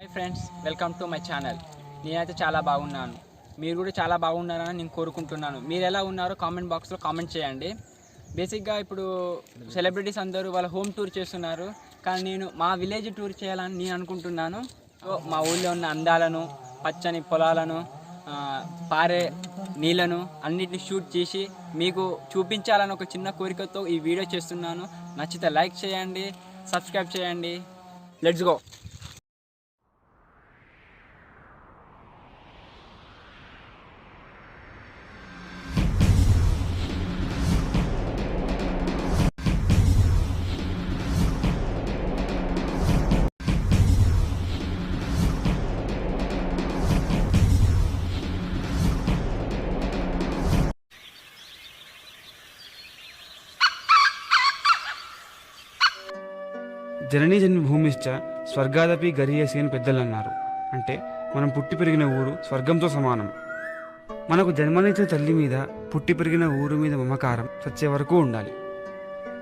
Hi friends welcome to my channel. నేనైతే చాలా బాగున్నాను. మీరు కూడా చాలా బాగున్నారని నేను కోరుకుంటున్నాను. మీరు ఎలా ఉన్నారో కామెంట్ బాక్స్లో కామెంట్ చేయండి. బేసిక్గా ఇప్పుడు సెలబ్రిటీస్ అందరూ వాళ్ళ హోమ్ టూర్ చేస్తున్నారు. కానీ నేను మా విలేజ్ టూర్ చేయాలని నేను అనుకుంటున్నాను. సో మా ఊళ్ళో ఉన్న అందాలను పచ్చని పొలాలను పారే నీళ్ళను అన్నిటిని షూట్ చేసి మీకు చూపించాలని ఒక చిన్న కోరికతో ఈ వీడియో చేస్తున్నాను. నచ్చితే లైక్ చేయండి సబ్స్క్రైబ్ చేయండి. లెట్స్ గో జననీ జన్మభూమిశ్చ స్వర్గాదపి గరీయసి అని పెద్దలు అన్నారు అంటే మనం పుట్టి పెరిగిన ఊరు స్వర్గంతో సమానం. మనకు జన్మనిచ్చిన తల్లి మీద పుట్టి పెరిగిన ఊరు మీద మమకారం చచ్చే వరకు ఉండాలి.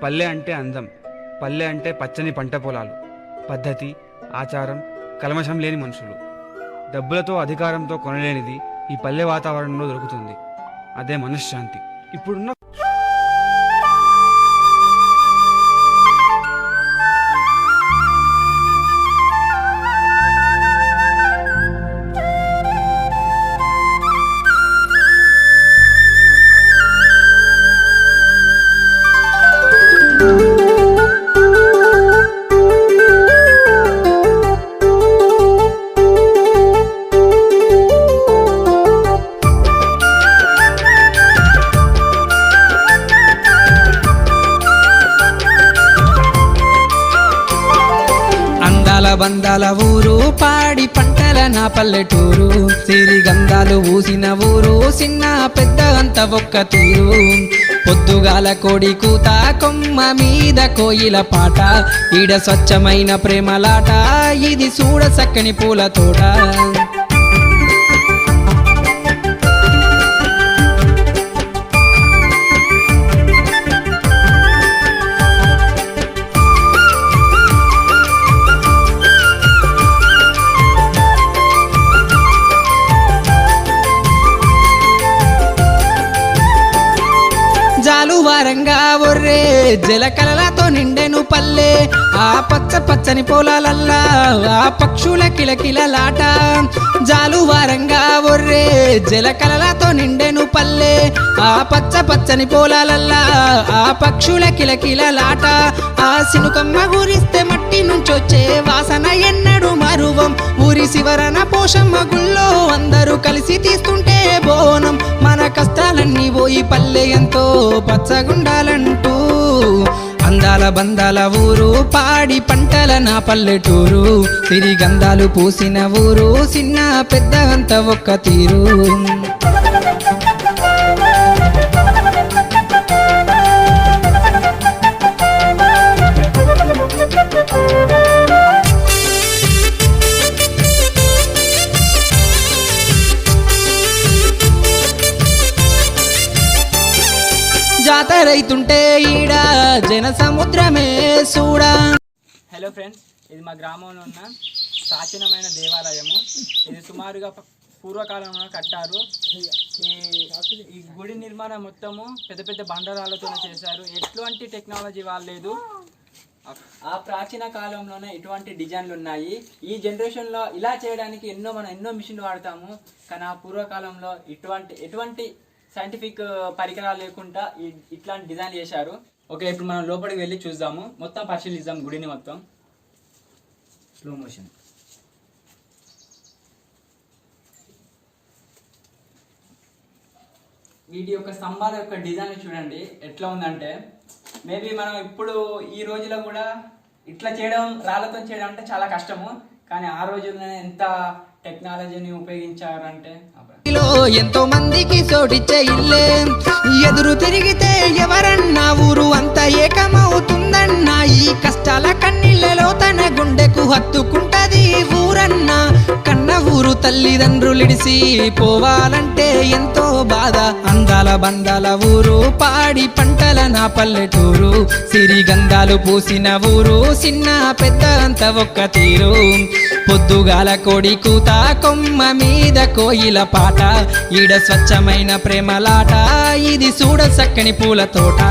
పల్లె అంటే అందం పల్లె అంటే పచ్చని పంట పొలాలు పద్ధతి ఆచారం కలమషం లేని మనుషులు. డబ్బులతో అధికారంతో కొనలేనిది ఈ పల్లె వాతావరణంలో దొరుకుతుంది. అదే మనశ్శాంతి. ఇప్పుడున్న అందాల ఊరు పాడి పంటల నా పల్లెటూరు. సిరిగంధాలు ఊసిన ఊరు చిన్న పెద్ద అంత ఒక్క తీరు. పొద్దుగాల కోడి కూత కొమ్మ మీద కోయిల పాట. ఈడ స్వచ్ఛమైన ప్రేమలాట ఇది చూడ చక్కని పూల తోట. జలకలలతో నిండెను పల్లె. ఆ పచ్చ పచ్చని పొలాలల్లా ఆ పక్షుల కిలకిలలాట. జాలువారంగా ఒర్రే జలకలలతో నిండె పల్లె ఆ పచ్చ పచ్చని పొలాలల్లా ఆ పక్షుల కిలకిలలాట ఆ సినుకమ్మ గురిస్తే మట్టి నుంచొచ్చే వాసన ఎన్నడు మరువం. ఊరి శివరన పోషమ్మ గుళ్ళో అందరూ కలిసి తీస్తుంటే బోనం. మన కష్టాలన్నీ పోయి పల్లె ఎంతో పచ్చగుండాలంటూ. అందాల బందాల ఊరు పాడి పంటల నా పల్లెటూరు. తిరిగందాలు పూసిన ఊరు చిన్న పెద్ద అంత ఒక్క తీరు. జాతరైతుంటే ఈడ జన సముద్రమే చూడా హలో ఫ్రెండ్స్ ఇది మా గ్రామంలో ఉన్న ప్రాచీనమైన దేవాలయము. ఇది సుమారుగా పూర్వకాలంలో కట్టారు. ఈ గుడి నిర్మాణం మొత్తము పెద్ద పెద్ద బండరాలతో చేశారు. ఎటువంటి టెక్నాలజీ వాళ్ళలేదు ఆ ప్రాచీన కాలంలోనే ఇటువంటి డిజైన్లు ఉన్నాయి. ఈ జనరేషన్లో ఇలా చేయడానికి ఎన్నో మనం ఎన్నో మిషన్లు వాడతాము. కానీ ఆ పూర్వకాలంలో ఇటువంటి ఎటువంటి సైంటిఫిక్ పరికరాలు లేకుండా ఇట్లాంటి డిజైన్ చేశారు. ఓకే ఇప్పుడు మనం లోపలికి వెళ్ళి చూద్దాము. మొత్తం పరిశీలిద్దాం గుడిని మొత్తం. స్లో మోషన్ వీటి యొక్క స్తంభాల యొక్క డిజైన్ చూడండి ఎట్లా ఉందంటే మేబీ మనం ఇప్పుడు ఈ రోజులో కూడా ఇట్లా చేయడం రాళ్ళతో చేయడం అంటే చాలా కష్టము. కానీ ఆ రోజుల్లోనే ఎంత టెక్నాలజీని ఉపయోగించారంటే ఎంతో మందికి సోడిచ్చే ఇల్లే. ఎదురు తిరిగితే ఎవరన్నా ఊరు అంత ఏకమవుతుందన్నా ఈ కష్టాల కన్నీళ్ళలో తన గుండెకు హత్తుకుంటది ఊరన్నా. కన్న ఊరు తల్లిదండ్రులిడిసి పోవాలంటే ఎంతో బాధ. అందాల బందాల ఊరు పాడి పంటల నా పల్లెటూరు. సిరిగంధాలు పూసిన ఊరు చిన్న పెద్ద అంత ఒక్క తీరు. పొద్దుగాల కోడి కూత కొమ్మ మీద కోయిల పాట. ఈడ స్వచ్ఛమైన ప్రేమలాట ఇది చూడ చక్కని పూల తోట.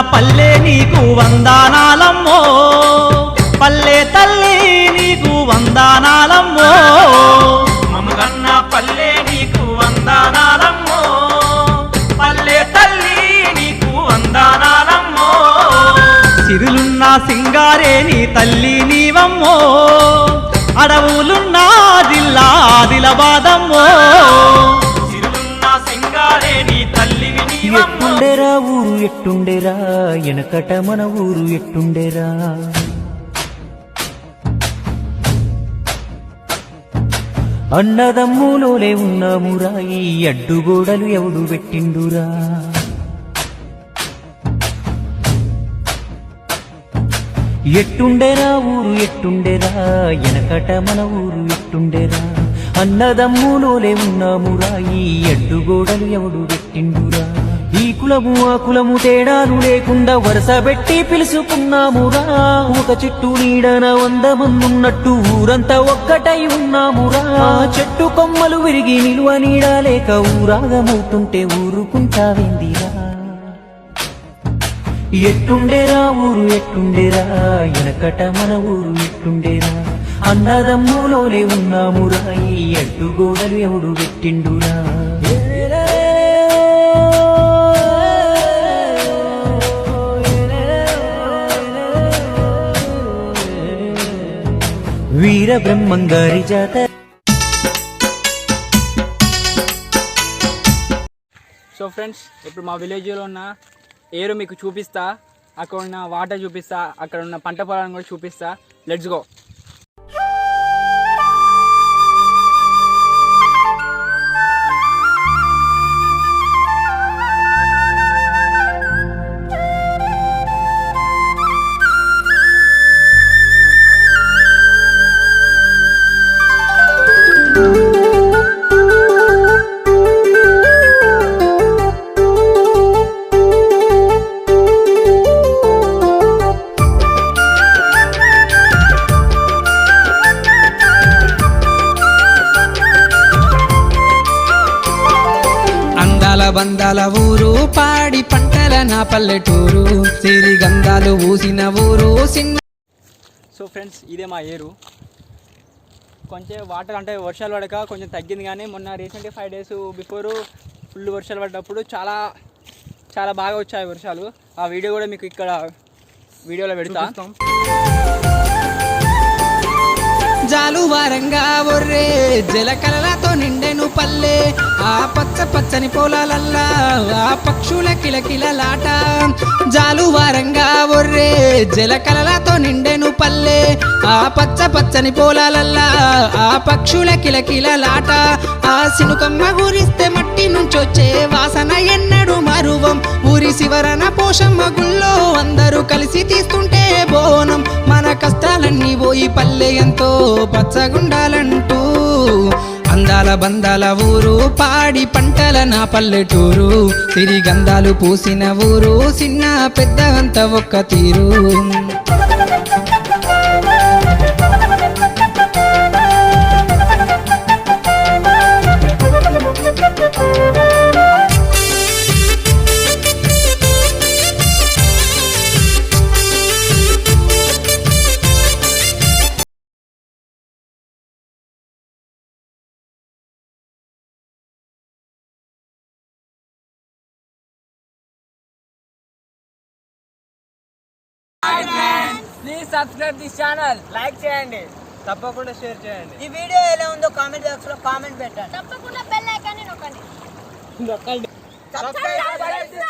పల్లె నీకు వందానాలమ్మో. పల్లె తల్లి నీకు వందానాలమ్మో. ఎట్టుండేరా? ఎనకట మన ఊరు ఎట్టుండేరా? అన్నదమ్ములోనే ఉన్నామురా ఈ అడ్డుగోడలు ఎవడు పెట్టిండురా? ఎట్టుండేరా ఊరు ఎట్టుండేరా? ఎనకట మన ఊరు ఎట్టుండేరా? అన్నదమ్ములోలే ఉన్నామురా ఈ అడ్డుగోడలు ఎవడు పెట్టిండురా? ఈ కులము ఆ కులము తేడాలు లేకుండా వరుస పెట్టి పిలుచుకున్నామురా ఒక చెట్టు నీడన వంద మందున్నట్టు ఊరంతా ఒక్కటై ఉన్నామురా చెట్టు కొమ్మలు విరిగి నిలువ నీడ లేక ఊరాగమవుతుంటే ఊరుకుంటావేందిరా ఎట్టుండేరా ఊరు ఎట్టుండేరా ఎనకట మన ఊరు ఎట్టుండేరా అన్నదమ్ములోనే ఉన్నామురా ఈ అడ్డుగోడలు ఎవడు పెట్టిండురా వీర బ్రహ్మంగారి జాతర. సో ఫ్రెండ్స్ ఇప్పుడు మా విలేజ్లో ఉన్న ఏరు మీకు చూపిస్తా అక్కడ ఉన్న వాటర్ చూపిస్తా అక్కడ ఉన్న పంట పొలాలను కూడా చూపిస్తా. లెట్స్ గో బందాల ఊరు పాడి పంటల నా పల్లెటూరు. సిరి గంధాలు ఊసిన ఊరు చిన్న సో ఫ్రెండ్స్ ఇదే మా ఏరు. కొంచెం వాటర్ అంటే వర్షాలు పడక కొంచెం తగ్గింది కానీ మొన్న రీసెంట్గా ఫైవ్ డేస్ బిఫోర్ ఫుల్ వర్షాలు పడ్డప్పుడు చాలా చాలా బాగా వచ్చాయి వర్షాలు. ఆ వీడియో కూడా మీకు ఇక్కడ వీడియోలో పెడతా. జాలువారంగా ఒర్రే జలకలలతో నిండెను పల్లె. ఆ పచ్చ పచ్చని పొలాలల్లా ఆ పక్షుల కిలకిలలాట. జాలువారంగా ఒర్రే జలకలలతో నిండెను పల్లె. ఆ పచ్చ పచ్చని పొలాలల్లా ఆ పక్షుల కిలకిలలాట. ఆ సినుకమ్మ గురిస్తే మట్టి నుంచొచ్చే వాసన ఎన్నడు మరువం. ఊరి శివరన పోషమ్మ గుళ్ళో అందరూ కలిసి తీస్తుంటే బోనం. మన కష్టాలన్నీ పోయి పల్లె ఎంతో పచ్చగుండాలంటూ. అందాల బందాల ఊరు పాడి పంటల నా పల్లెటూరు. సిరి గంధాలు పూసిన ఊరు చిన్న పెద్ద అంత ఒక్క తీరు. సబ్స్క్రైబ్ దిస్ ఛానల్ లైక్ చేయండి. తప్పకుండా షేర్ చేయండి. ఈ వీడియో ఎలా ఉందో కామెంట్ బాక్స్లో కామెంట్ పెట్టండి. తప్పకుండా బెల్ ఐకాన్ని నొక్కండి. నొక్కండి. సబ్స్క్రైబ్ చేయండి.